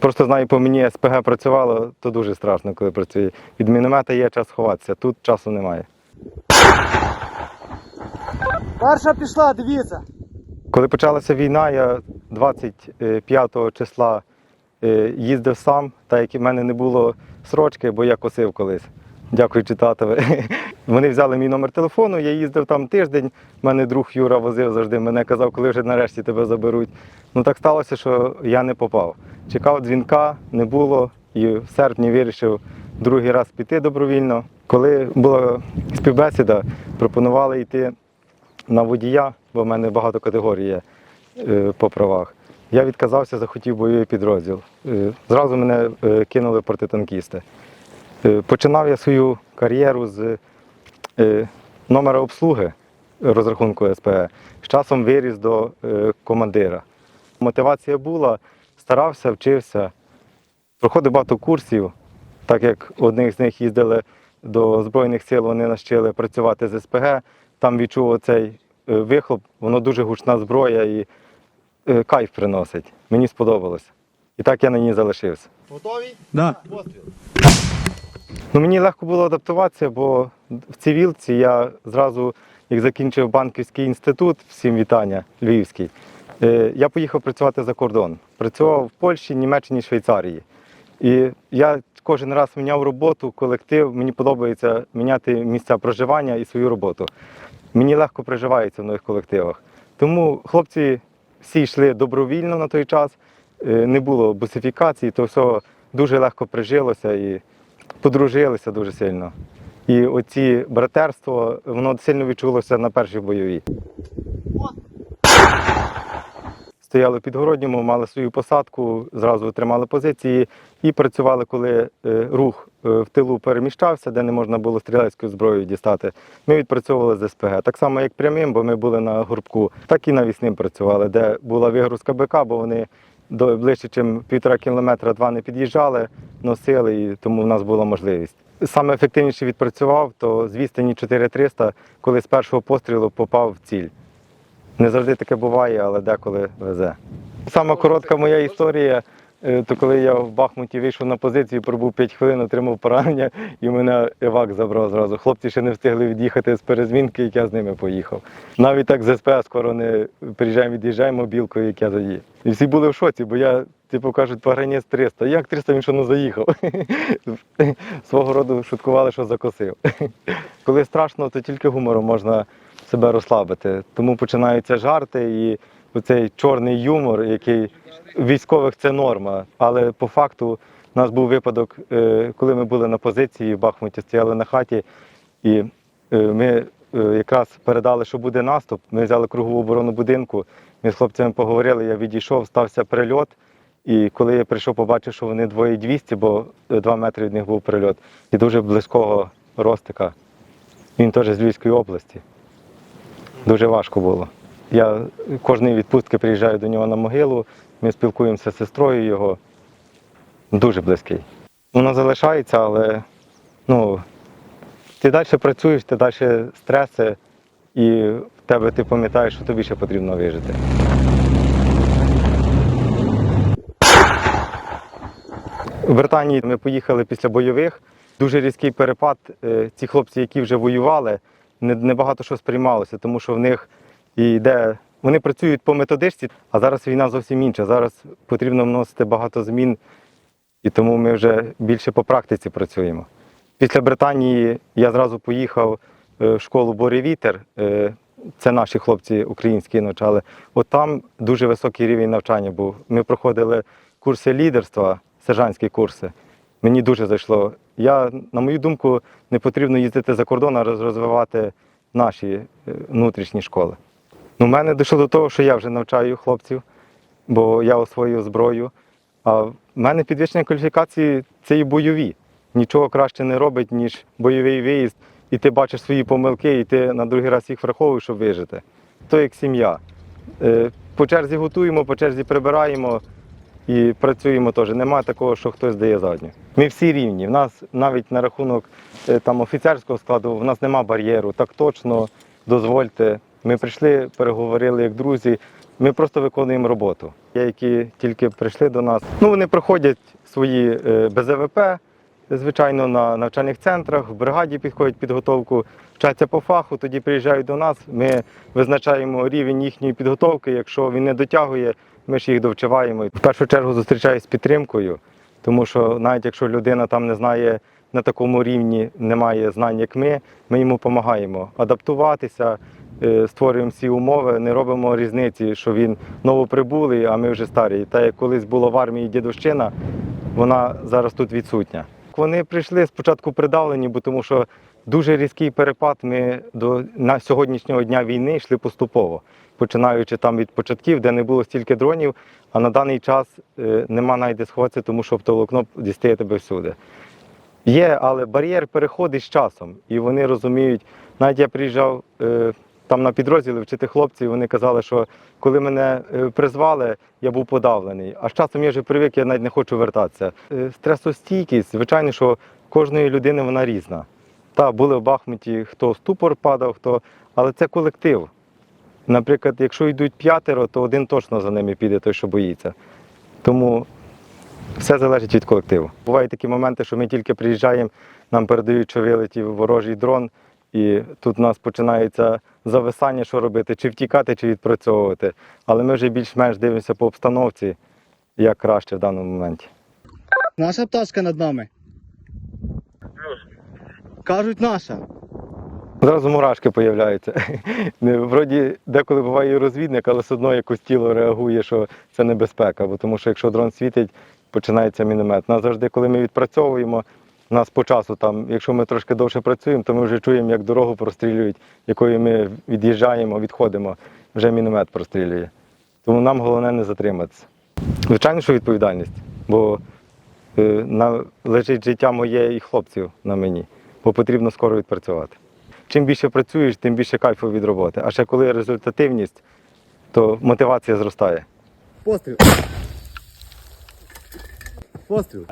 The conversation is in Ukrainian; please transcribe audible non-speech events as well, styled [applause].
Просто знаю, по мені СПГ працювало, то дуже страшно, коли працює. Від міномета є час ховатися, тут часу немає. Перша пішла, дивіться. Коли почалася війна, я 25 числа е, їздив сам, так як в мене не було срочки, бо я косив колись. Дякуючи татові. [laughs] Вони взяли мій номер телефону, я їздив там тиждень. мене друг Юра возив завжди. Мене казав, коли вже нарешті тебе заберуть. Ну так сталося, що я не попав. Чекав дзвінка, не було, і в серпні вирішив другий раз піти добровільно. Коли була співбесіда, пропонували йти на водія, бо в мене багато категорій є е, по правах. Я відказався, захотів бойовий підрозділ. Е, Зразу мене е, кинули протитанкісти. Починав я свою кар'єру з номера обслуги розрахунку СПЕ. З часом виріс до командира. Мотивація була, старався, вчився, проходив багато курсів, так як одних з них їздили до Збройних сил, вони нас вчили працювати з СПГ. Там відчув оцей е, вихлоп, воно дуже гучна зброя і е, кайф приносить. Мені сподобалось. І так я на ній залишився. Готові? Да. Постріл. Ну, мені легко було адаптуватися, бо в цивілці я зразу, як закінчив банківський інститут, всім вітання, Львівський, я поїхав працювати за кордон. Працював в Польщі, Німеччині, Швейцарії. І я кожен раз міняв роботу, колектив. Мені подобається міняти місця проживання і свою роботу. Мені легко проживається в нових колективах. Тому хлопці всі йшли добровільно на той час, е, не було бусифікації, то все дуже легко прижилося і подружилися дуже сильно. І оці братерство, воно сильно відчулося на першій бойовій. Стояли в підгородньому, мали свою посадку, зразу тримали позиції і працювали, коли е, рух е, в тилу переміщався, де не можна було стрілецькою зброєю дістати. Ми відпрацьовували з СПГ. Так само, як прямим, бо ми були на гурбку, так і навісним працювали, де була вигрузка БК, бо вони до ближче, ніж півтора кілометра два не під'їжджали, носили, і тому в нас була можливість. Саме ефективніше відпрацював, то з відстані 4300, коли з першого пострілу попав в ціль. Не завжди таке буває, але деколи везе. Сама коротка моя історія, то коли я в Бахмуті вийшов на позицію, пробув 5 хвилин, отримав поранення, і мене евак забрав зразу. Хлопці ще не встигли від'їхати з перезмінки, як я з ними поїхав. Навіть так з СП скоро не приїжджаємо, від'їжджаємо білкою, як я заїв. І всі були в шоці, бо я, типу, кажуть, погранець 300. Як 300 він що не заїхав? [laughs] Свого роду шуткували, що закосив. [laughs] Коли страшно, то тільки гумором можна себе розслабити. Тому починаються жарти і оцей чорний юмор, який військових це норма. Але по факту у нас був випадок, е, коли ми були на позиції в Бахмуті, стояли на хаті, і е, ми е, якраз передали, що буде наступ. Ми взяли кругову оборону будинку. Ми з хлопцями поговорили, я відійшов, стався прильот. І коли я прийшов, побачив, що вони двоє 200, бо два метри від них був прильот. І дуже близького ростика. Він теж з Львівської області. Дуже важко було. Я кожної відпустки приїжджаю до нього на могилу, ми спілкуємося з сестрою його. Дуже близький. Воно залишається, але ну, ти далі працюєш, ти далі стреси, і в тебе ти пам'ятаєш, що тобі ще потрібно вижити. В Британії ми поїхали після бойових. Дуже різкий перепад. Е, Ці хлопці, які вже воювали, не- небагато що сприймалося, тому що в них йде. Вони працюють по методичці, а зараз війна зовсім інша. Зараз потрібно вносити багато змін, і тому ми вже більше по практиці працюємо. Після Британії я зразу поїхав е, в школу Борі Вітер. Е, Це наші хлопці українські навчали. От там дуже високий рівень навчання був. Ми проходили курси лідерства, сержантські курси. Мені дуже зайшло. Я, на мою думку, не потрібно їздити за кордон, а розвивати наші е, внутрішні школи. Ну, в мене дійшло до того, що я вже навчаю хлопців, бо я освоюю зброю. А в мене підвищення кваліфікації це і бойові. Нічого краще не робить, ніж бойовий виїзд, і ти бачиш свої помилки, і ти на другий раз їх враховуєш, щоб вижити. То як сім'я. Е, По черзі готуємо, по черзі прибираємо і працюємо теж. Немає такого, що хтось дає задню. Ми всі рівні. В нас навіть на рахунок е, там, офіцерського складу в нас нема бар'єру. Так точно, дозвольте. Ми прийшли, переговорили як друзі. Ми просто виконуємо роботу. Які тільки прийшли до нас. Ну, вони проходять свої е, БЗВП, звичайно, на навчальних центрах, в бригаді підходять підготовку, вчаться по фаху, тоді приїжджають до нас. Ми визначаємо рівень їхньої підготовки. Якщо він не дотягує, ми ж їх довчиваємо. В першу чергу зустрічаюсь з підтримкою, тому що навіть якщо людина там не знає на такому рівні, не має знань, як ми, ми йому допомагаємо адаптуватися, створюємо всі умови, не робимо різниці, що він новоприбулий, а ми вже старі. Та як колись було в армії дідовщина, вона зараз тут відсутня. Вони прийшли спочатку придавлені, бо тому що дуже різкий перепад. Ми до на сьогоднішнього дня війни йшли поступово, починаючи там від початків, де не було стільки дронів, а на даний час е, нема найде сховатися, тому що оптоволокно дістає тебе всюди. Є, але бар'єр переходить з часом, і вони розуміють. Навіть я приїжджав е, там на підрозділи вчити хлопців, вони казали, що коли мене е, призвали, я був подавлений. А з часом я вже привик, я навіть не хочу вертатися. Е, стресостійкість, звичайно, що кожної людини вона різна. Та були в Бахмуті, хто ступор падав, хто, але це колектив. Наприклад, якщо йдуть п'ятеро, то один точно за ними піде, той, що боїться. Тому все залежить від колективу. Бувають такі моменти, що ми тільки приїжджаємо, нам передають, що вилетів ворожий дрон, і тут у нас починається зависання, що робити, чи втікати, чи відпрацьовувати. Але ми вже більш-менш дивимося по обстановці, як краще в даному моменті. Наша пташка над нами. Кажуть, наша. Зразу мурашки появляються. [laughs] Не, Вроді деколи буває і розвідник, але все одно якось тіло реагує, що це небезпека. Бо тому що якщо дрон світить, починається міномет. Нас завжди, коли ми відпрацьовуємо, нас по часу там, якщо ми трошки довше працюємо, то ми вже чуємо, як дорогу прострілюють, якою ми від'їжджаємо, відходимо, вже міномет прострілює. Тому нам головне не затриматися. Звичайно, що відповідальність, бо е, на, лежить життя моє і хлопців на мені, бо потрібно скоро відпрацювати. Чим більше працюєш, тим більше кайфу від роботи. А ще коли результативність, то мотивація зростає. Постріл. Постріл.